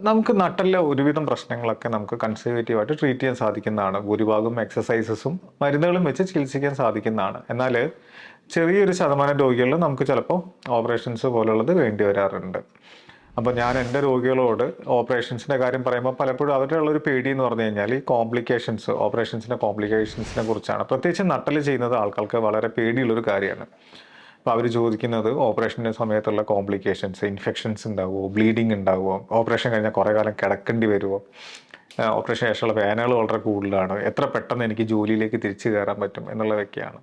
നമുക്ക് നട്ടലിലെ ഒരുവിധം പ്രശ്നങ്ങളൊക്കെ നമുക്ക് കൺസർവേറ്റീവായിട്ട് ട്രീറ്റ് ചെയ്യാൻ സാധിക്കുന്നതാണ്. ഭൂരിഭാഗം എക്സസൈസസും മരുന്നുകളും വെച്ച് ചികിത്സിക്കാൻ സാധിക്കുന്നതാണ്. എന്നാൽ ചെറിയൊരു ശതമാനം രോഗികളിൽ നമുക്ക് ചിലപ്പോൾ ഓപ്പറേഷൻസ് പോലുള്ളത് വേണ്ടി വരാറുണ്ട്. അപ്പോൾ ഞാൻ എന്റെ രോഗികളോട് ഓപ്പറേഷൻസിന്റെ കാര്യം പറയുമ്പോൾ പലപ്പോഴും അവരുടെ ഉള്ളൊരു പേടി എന്ന് പറഞ്ഞു കഴിഞ്ഞാൽ ഈ കോംപ്ലിക്കേഷൻസ് ഓപ്പറേഷൻസിന്റെ കോംപ്ലിക്കേഷൻസിനെ കുറിച്ചാണ്. പ്രത്യേകിച്ച് നട്ടൽ ചെയ്യുന്നത് ആൾക്കാർക്ക് വളരെ പേടിയുള്ളൊരു കാര്യമാണ്. അപ്പോൾ അവർ ചോദിക്കുന്നത് ഓപ്പറേഷന്റെ സമയത്തുള്ള കോംപ്ലിക്കേഷൻസ് ഇൻഫെക്ഷൻസ് ഉണ്ടാവുമോ ബ്ലീഡിങ് ഉണ്ടാവുമോ ഓപ്പറേഷൻ കഴിഞ്ഞാൽ കുറേ കാലം കിടക്കേണ്ടി വരുമോ ഓപ്പറേഷൻ ശേഷമുള്ള വേനകൾ വളരെ കൂടുതലാണ് എത്ര പെട്ടെന്ന് എനിക്ക് ജോലിയിലേക്ക് തിരിച്ചു കയറാൻ പറ്റും എന്നുള്ളതൊക്കെയാണ്.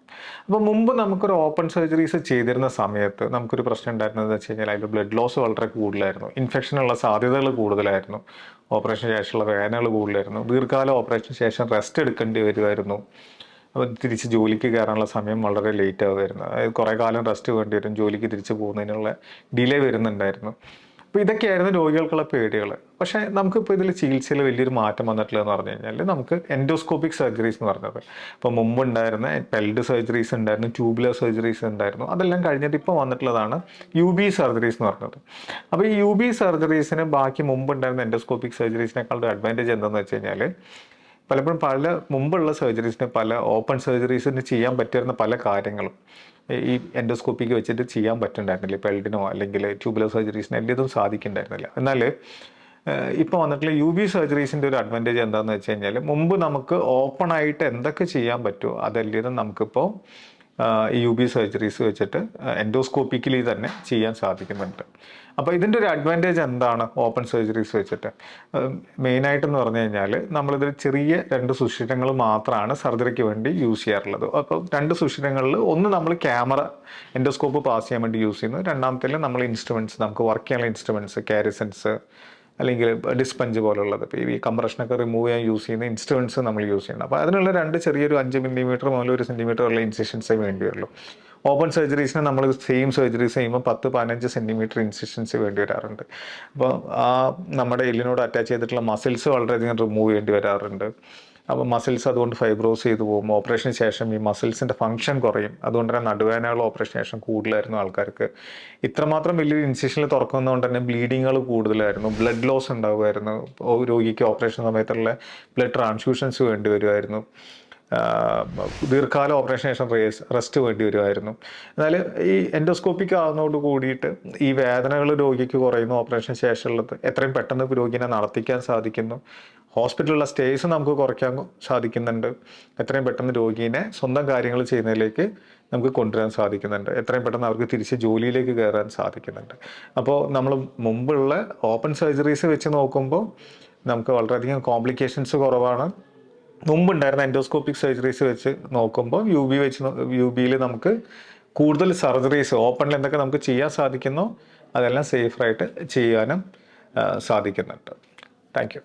അപ്പോൾ മുമ്പ് നമുക്കൊരു ഓപ്പൺ സർജറീസ് ചെയ്തിരുന്ന സമയത്ത് നമുക്കൊരു പ്രശ്നം ഉണ്ടായിരുന്നത് വെച്ച് കഴിഞ്ഞാൽ അതിൽ ബ്ലഡ് ലോസ് വളരെ കൂടുതലായിരുന്നു. ഇൻഫെക്ഷനുള്ള സാധ്യതകൾ കൂടുതലായിരുന്നു. ഓപ്പറേഷൻ ശേഷമുള്ള വേനകൾ കൂടുതലായിരുന്നു. ദീർഘകാല ഓപ്പറേഷൻ ശേഷം റെസ്റ്റ് എടുക്കേണ്ടി വരുമായിരുന്നു. അപ്പോൾ തിരിച്ച് ജോലിക്ക് കയറാനുള്ള സമയം വളരെ ലേറ്റ് ആവുമായിരുന്നു. അതായത് കുറേ കാലം റെസ്റ്റ് വേണ്ടി വരും ജോലിക്ക് തിരിച്ച് പോകുന്നതിനുള്ള ഡിലേ വരുന്നുണ്ടായിരുന്നു. അപ്പോൾ ഇതൊക്കെയായിരുന്നു രോഗികൾക്കുള്ള പേടികൾ. പക്ഷേ നമുക്കിപ്പോൾ ഇതിൽ ചികിത്സയിൽ വലിയൊരു മാറ്റം വന്നിട്ടുള്ളതെന്ന് പറഞ്ഞു കഴിഞ്ഞാൽ നമുക്ക് എൻഡോസ്കോപ്പിക് സർജറീസ് എന്ന് പറഞ്ഞത്. ഇപ്പോൾ മുമ്പ് ഉണ്ടായിരുന്ന പെൽഡ് സർജറീസ് ഉണ്ടായിരുന്നു ട്യൂബുലർ സർജറീസ് ഉണ്ടായിരുന്നു. അതെല്ലാം കഴിഞ്ഞിട്ട് ഇപ്പോൾ വന്നിട്ടുള്ളതാണ് യു ബി സർജറീസ് എന്ന് പറഞ്ഞത്. അപ്പോൾ ഈ യു ബി സർജറീസിന് ബാക്കി മുമ്പ് ഉണ്ടായിരുന്ന എൻഡോസ്കോപ്പിക് സർജറീസിനേക്കാളുടെ അഡ്വാന്റേജ് എന്താണെന്ന് വെച്ച് കഴിഞ്ഞാൽ പലപ്പോഴും പല മുമ്പുള്ള സർജറീസിന് പല ഓപ്പൺ സർജറീസിന് ചെയ്യാൻ പറ്റിയിരുന്ന പല കാര്യങ്ങളും. ഈ എൻഡോസ്കോപ്പിക്ക് വെച്ചിട്ട് ചെയ്യാൻ പറ്റുന്നുണ്ടായിരുന്നില്ല. പെൽഡിനോ അല്ലെങ്കിൽ ട്യൂബുലർ സർജറീസിനോ എല്ലാം സാധിക്കുന്നുണ്ടായിരുന്നില്ല. എന്നാൽ ഇപ്പോൾ വന്നിട്ടുള്ള യു ബി സർജറീസിന്റെ ഒരു അഡ്വാന്റേജ് എന്താണെന്ന് വെച്ച് കഴിഞ്ഞാൽ മുമ്പ് നമുക്ക് ഓപ്പൺ ആയിട്ട് എന്തൊക്കെ ചെയ്യാൻ പറ്റുമോ അതെല്ലാം നമുക്കിപ്പോൾ ഈ യു ബി സർജറീസ് വെച്ചിട്ട് എൻഡോസ്കോപ്പിക്കലി തന്നെ ചെയ്യാൻ സാധിക്കുന്നുണ്ട്. അപ്പോൾ ഇതിന്റെ ഒരു അഡ്വാന്റേജ് എന്താണ് ഓപ്പൺ സർജറീസ് വെച്ചിട്ട്? മെയിനായിട്ടെന്ന് പറഞ്ഞു കഴിഞ്ഞാൽ നമ്മളിതിൽ ചെറിയ രണ്ട് സുഷിരങ്ങൾ മാത്രമാണ് സർജറിക്ക് വേണ്ടി യൂസ് ചെയ്യാറുള്ളത്. അപ്പോൾ രണ്ട് സുഷിരങ്ങളിൽ ഒന്ന് നമ്മൾ ക്യാമറ എൻഡോസ്കോപ്പ് പാസ് ചെയ്യാൻ വേണ്ടി യൂസ് ചെയ്യുന്നു. രണ്ടാമത്തേൽ നമ്മൾ ഇൻസ്ട്രുമെന്റ്സ് നമുക്ക് വർക്ക് ചെയ്യാനുള്ള ഇൻസ്ട്രുമെന്റ്സ് കാരിസൻസ് അല്ലെങ്കിൽ ഡിസ്പഞ്ച് പോലുള്ളത്. ഇപ്പോൾ ഈ കംപ്രഷനൊക്കെ റിമൂവ് ചെയ്യാൻ യൂസ് ചെയ്യുന്ന ഇൻസ്ട്രുമെന്റ്സ് നമ്മൾ യൂസ് ചെയ്യണം അപ്പോൾ അതിനുള്ള രണ്ട് ചെറിയൊരു അഞ്ച് മില്ലിമീറ്റർ മുതൽ ഒരു സെന്റിമീറ്റർ ഉള്ള ഇൻസിഷൻസേ വേണ്ടി വരുള്ളൂ ഓപ്പൺ സർജറീസിന് നമ്മൾ സെയിം സർജറീസ് ചെയ്യുമ്പോൾ പത്ത് പതിനഞ്ച് സെന്റിമീറ്റർ ഇൻസിഷൻസ് വേണ്ടി വരാറുണ്ട്. അപ്പോൾ ആ നമ്മുടെ എല്ലിനോട് അറ്റാച്ച് ചെയ്തിട്ടുള്ള മസിൽസ് വളരെയധികം റിമൂവ് ചെയ്യേണ്ടി വരാറുണ്ട്. അപ്പോൾ മസിൽസ് അതുകൊണ്ട് ഫൈബ്രോസ് ചെയ്തു പോകും. ഓപ്പറേഷന് ശേഷം ഈ മസിൽസിന്റെ ഫംഗ്ഷൻ കുറയും. അതുകൊണ്ട് തന്നെ നടുവേനകൾ ഓപ്പറേഷന് ശേഷം കൂടുതലായിരുന്നു ആൾക്കാർക്ക്. ഇത്രമാത്രം വലിയൊരു ഇൻസിഷനിൽ തുറക്കുന്നതുകൊണ്ട് തന്നെ ബ്ലീഡിങ്ങുകൾ കൂടുതലായിരുന്നു. ബ്ലഡ് ലോസ് ഉണ്ടാകുമായിരുന്നു രോഗിക്ക് ഓപ്പറേഷൻ സമയത്തുള്ള ബ്ലഡ് ട്രാൻസ്ഫ്യൂഷൻസ് വേണ്ടി വരുമായിരുന്നു. ദീർഘകാല ഓപ്പറേഷൻ ശേഷം റേസ് റെസ്റ്റ് വേണ്ടി വരുമായിരുന്നു. എന്നാൽ ഈ എൻഡോസ്കോപ്പിക് ആകുന്നതോട് കൂടിയിട്ട് ഈ വേദനകൾ രോഗിക്ക് കുറയുന്നു ഓപ്പറേഷൻ ശേഷമുള്ളത് എത്രയും പെട്ടെന്ന് രോഗിനെ നടത്തിക്കാൻ സാധിക്കുന്നു. ഹോസ്പിറ്റലിലുള്ള സ്റ്റേസ് നമുക്ക് കുറയ്ക്കാൻ സാധിക്കുന്നുണ്ട്. എത്രയും പെട്ടെന്ന് രോഗീനെ സ്വന്തം കാര്യങ്ങൾ ചെയ്യുന്നതിലേക്ക് നമുക്ക് കൊണ്ടുവരാൻ സാധിക്കുന്നുണ്ട്. എത്രയും പെട്ടെന്ന് അവർക്ക് തിരിച്ച് ജോലിയിലേക്ക് കയറാൻ സാധിക്കുന്നുണ്ട്. അപ്പോൾ നമ്മൾ മുമ്പുള്ള ഓപ്പൺ സർജറീസ് വെച്ച് നോക്കുമ്പോൾ നമുക്ക് വളരെയധികം കോംപ്ലിക്കേഷൻസ് കുറവാണ്. മുമ്പുണ്ടായിരുന്ന എൻഡോസ്കോപ്പിക് സർജറീസ് വെച്ച് നോക്കുമ്പോൾ യു ബി വെച്ച് യു ബിയിൽ നമുക്ക് കൂടുതൽ സർജറീസ് ഓപ്പണിൽ എന്തൊക്കെ നമുക്ക് ചെയ്യാൻ സാധിക്കുന്നോ അതെല്ലാം സേഫായിട്ട് ചെയ്യാനും സാധിക്കുന്നുണ്ട്. Thank you.